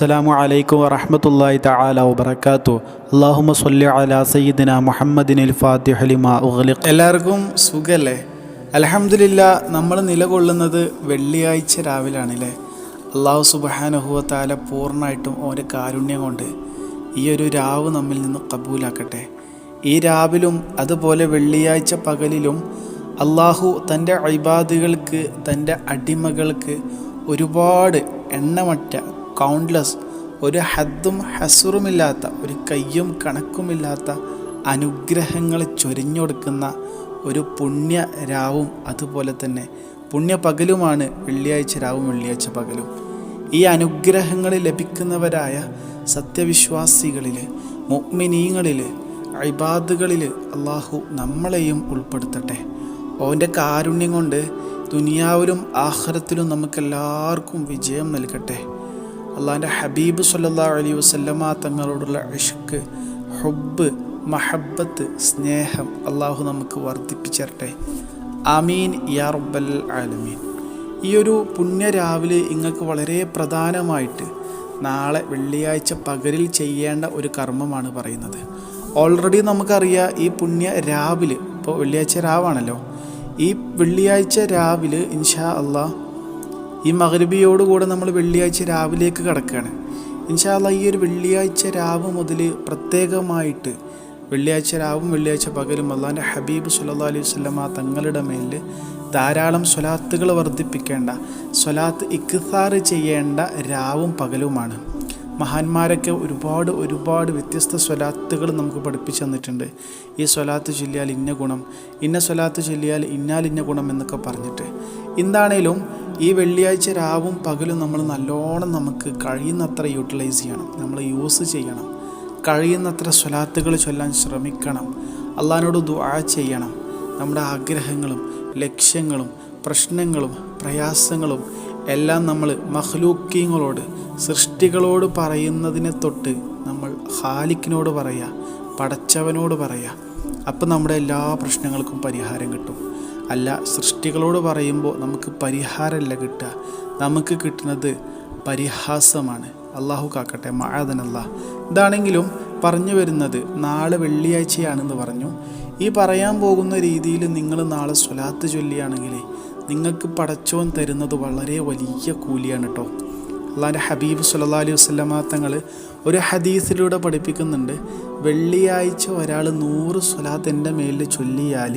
അസ്സലാമു അലൈക്കും വറഹ്മത്തുള്ളാഹി തആല വബറകാതു അല്ലാഹുമ്മ സ്വല്ലി അലാ സയ്യിദിന മുഹമ്മദിനിൽ ഫാത്തിഹ ലിമാ ഉഗ്ലിഖ്. എല്ലാവർക്കും സുഖല്ലേ? അലഹമില്ല നമ്മൾ നിലകൊള്ളുന്നത് വെള്ളിയാഴ്ച രാവിലാണല്ലേ? അള്ളാഹു സുബഹാനുഹുവത്താല പൂർണമായിട്ടും ഓന്റെ കാരുണ്യം കൊണ്ട് ഈ ഒരു രാവ് നമ്മിൽ നിന്ന് കബൂലാക്കട്ടെ. ഈ രാവിലും അതുപോലെ വെള്ളിയാഴ്ച പകലിലും അള്ളാഹു തന്റെ അഴിബാദുകൾക്ക് തന്റെ അടിമകൾക്ക് ഒരുപാട് എണ്ണമറ്റ കൗണ്ട്ലെസ് ഒരു ഹദ്ദും ഹസുറുമില്ലാത്ത ഒരു കയ്യും കണക്കുമില്ലാത്ത അനുഗ്രഹങ്ങൾ ചൊരിഞ്ഞൊടുക്കുന്ന ഒരു പുണ്യ രാവും അതുപോലെ തന്നെ പുണ്യ പകലുമാണ് വെള്ളിയാഴ്ച രാവും വെള്ളിയാഴ്ച പകലും. ഈ അനുഗ്രഹങ്ങൾ ലഭിക്കുന്നവരായ സത്യവിശ്വാസികളിൽ മുഗ്മിനീങ്ങളിൽ അഴിബാദുകളിൽ അള്ളാഹു നമ്മളെയും ഉൾപ്പെടുത്തട്ടെ. ഓന്റെ കാരുണ്യം കൊണ്ട് ദുനിയാവിലും ആഹ്റത്തിലും നമുക്കെല്ലാവർക്കും വിജയം നൽകട്ടെ. അള്ളാഹിന്റെ ഹബീബ് സല്ലാ അലൈഹി വസല്ലമ തങ്ങളോടുള്ള ഇഷ്ക് ഹുബ് മഹബത്ത് സ്നേഹം അള്ളാഹു നമുക്ക് വർദ്ധിപ്പിച്ചരട്ടെ. അമീൻ യാ റബ്ബൽ ആലമീൻ. ഈ ഒരു പുണ്യ രാവിലെ നിങ്ങൾക്ക് വളരെ പ്രധാനമായിട്ട് നാളെ വെള്ളിയാഴ്ച പകലിൽ ചെയ്യേണ്ട ഒരു കർമ്മമാണ് പറയുന്നത്. ഓൾറെഡി നമുക്കറിയാം ഈ പുണ്യ രാവിലെ ഇപ്പോൾ വെള്ളിയാഴ്ച രാവാണല്ലോ. ഈ വെള്ളിയാഴ്ച രാവിലെ ഇൻഷാ അള്ളാഹ് ഈ മകരബിയോടുകൂടെ നമ്മൾ വെള്ളിയാഴ്ച രാവിലേക്ക് കടക്കുകയാണ്. ഇൻഷാല്ല ഈ ഒരു വെള്ളിയാഴ്ച രാവ് മുതൽ പ്രത്യേകമായിട്ട് വെള്ളിയാഴ്ച രാവും വെള്ളിയാഴ്ച പകലും അള്ളാന്റെ ഹബീബ് സുല്ലാ അലൈഹി വസ്ലമ തങ്ങളുടെ മേൽ ധാരാളം സ്വലാത്തുകൾ വർദ്ധിപ്പിക്കേണ്ട സ്വലാത്ത് ഇക്സാർ ചെയ്യേണ്ട രാവും പകലുമാണ്. മഹാന്മാരൊക്കെ ഒരുപാട് ഒരുപാട് വ്യത്യസ്ത സ്വലാത്തുകൾ നമുക്ക് പഠിപ്പിച്ചു തന്നിട്ടുണ്ട്. ഈ സ്വലാത്ത് ചൊല്ലിയാൽ ഇന്ന ഗുണം ഇന്ന സ്വലാത്ത് ചൊല്ലിയാൽ ഇന്നാലിന്ന ഗുണം എന്നൊക്കെ പറഞ്ഞിട്ട്. എന്താണേലും ഈ വെള്ളിയാഴ്ച രാവും പകലും നമ്മൾ നല്ലോണം നമുക്ക് കഴിയുന്നത്ര യൂട്ടിലൈസ് ചെയ്യണം. നമ്മൾ യൂസ് ചെയ്യണം. കഴിയുന്നത്ര സ്വലാത്തുകൾ ചൊല്ലാൻ ശ്രമിക്കണം. അള്ളഹാനോട് ദുആ ചെയ്യണം. നമ്മുടെ ആഗ്രഹങ്ങളും ലക്ഷ്യങ്ങളും പ്രശ്നങ്ങളും പ്രയാസങ്ങളും എല്ലാം നമ്മൾ മഹ്ലൂക്കിങ്ങളോട് സൃഷ്ടികളോട് പറയുന്നതിനെ തൊട്ട് നമ്മൾ ഹാലിക്കിനോട് പറയുക പടച്ചവനോട് പറയുക അപ്പം നമ്മുടെ എല്ലാ പ്രശ്നങ്ങൾക്കും പരിഹാരം കിട്ടും. അല്ല സൃഷ്ടികളോട് പറയുമ്പോൾ നമുക്ക് പരിഹാരമല്ല കിട്ടുക. നമുക്ക് കിട്ടുന്നത് പരിഹാസമാണ്. അള്ളാഹു കാക്കട്ടെ മഴതനല്ല ഇതാണെങ്കിലും പറഞ്ഞു വരുന്നത് നാളെ വെള്ളിയാഴ്ചയാണെന്ന് പറഞ്ഞു. ഈ പറയാൻ പോകുന്ന രീതിയിൽ നിങ്ങൾ നാളെ സ്വലാത്ത് ചൊല്ലിയാണെങ്കിൽ നിങ്ങൾക്ക് പടച്ചോൻ തരുന്നത് വളരെ വലിയ കൂലിയാണ് കേട്ടോ അള്ളാന്റെ ഹബീബ് സുല്ലാ അലൈഹി വസ്ലമ തങ്ങൾ ഒരു ഹദീസിലൂടെ പഠിപ്പിക്കുന്നുണ്ട് വെള്ളിയാഴ്ച ഒരാൾ നൂറ് സ്വലാത്ത് എന്റെ മേലിൽ ചൊല്ലിയാൽ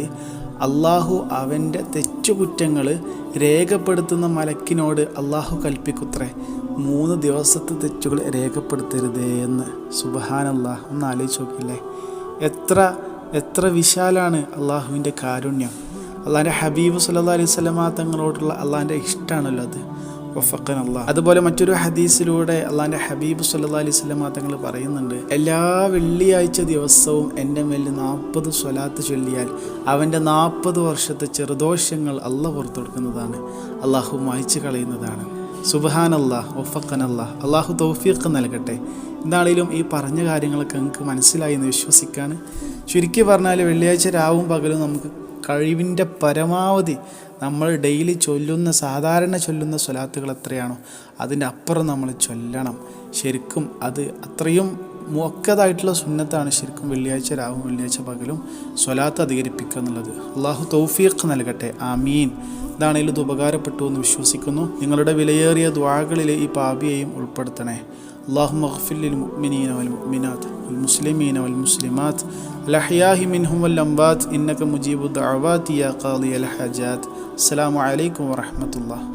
അള്ളാഹു അവന്റെ തെറ്റുകുറ്റങ്ങൾ രേഖപ്പെടുത്തുന്ന മലക്കിനോട് അള്ളാഹു കൽപ്പിക്കുത്രേ. മൂന്ന് ദിവസത്തെ തെറ്റുകൾ രേഖപ്പെടുത്തരുതേ എന്ന്. സുബഹാനല്ലാ ഒന്ന് ആലോചിച്ച് നോക്കില്ലേ? എത്ര എത്ര വിശാലാണ് അള്ളാഹുവിന്റെ കാരുണ്യം. അള്ളാഹിന്റെ ഹബീബ് സല്ലാ അലൈഹി സ്വലമാ തങ്ങളോടുള്ള അള്ളാഹിന്റെ ഇഷ്ടമാണല്ലോ അത്. അള്ളാഹ് അതുപോലെ മറ്റൊരു ഹദീസിലൂടെ അള്ളാഹിന്റെ ഹബീബ് സല്ലാ അലൈഹി സ്വലമാ തങ്ങൾ പറയുന്നുണ്ട് എല്ലാ വെള്ളിയാഴ്ച ദിവസവും എന്റെ മേലിൽ നാൽപ്പത് സ്വലാത്ത് ചൊല്ലിയാൽ അവന്റെ നാൽപ്പത് വർഷത്തെ ചെറുദോഷങ്ങൾ അള്ള പുറത്തു കൊടുക്കുന്നതാണ് അള്ളാഹു മായ്ച്ചു കളയുന്നതാണ്. അള്ളാഹ് ഒഫക്കൻ അള്ളാഹ് തൗഫീഖ് നൽകട്ടെ. എന്താണെങ്കിലും ഈ പറഞ്ഞ കാര്യങ്ങളൊക്കെ നിങ്ങൾക്ക് മനസ്സിലായി എന്ന് വിശ്വസിക്കാണ്. ചുരുക്കി പറഞ്ഞാൽ വെള്ളിയാഴ്ച രാവും പകലും നമുക്ക് കഴിവിന്റെ പരമാവധി നമ്മൾ ഡെയിലി ചൊല്ലുന്ന സാധാരണ ചൊല്ലുന്ന സ്വലാത്തുകൾ എത്രയാണോ അതിന്റെ അപ്പുറം നമ്മൾ ചൊല്ലണം. ശരിക്കും അത് അത്രയും മുക്കതായിട്ടുള്ള സുന്നത്താണ് ശരിക്കും വെള്ളിയാഴ്ച രാവും വെള്ളിയാഴ്ച പകലും സ്വലാത്ത് അധികരിപ്പിക്കുക എന്നുള്ളത്. അള്ളാഹു തൗഫീഖ് നൽകട്ടെ. ആമീൻ. ഇതാണെങ്കിലും ഇത് ഉപകാരപ്പെട്ടു എന്ന് വിശ്വസിക്കുന്നു. നിങ്ങളുടെ വിലയേറിയ ദ്വാകളിൽ ഈ പാപിയെയും ഉൾപ്പെടുത്തണേ. اللهم اغفر للمؤمنين والمؤمنات والمسلمين والمسلمات الأحياء منهم والأموات إنك مجيب الدعوات يا قاضي الحاجات. السلام عليكم ورحمة الله.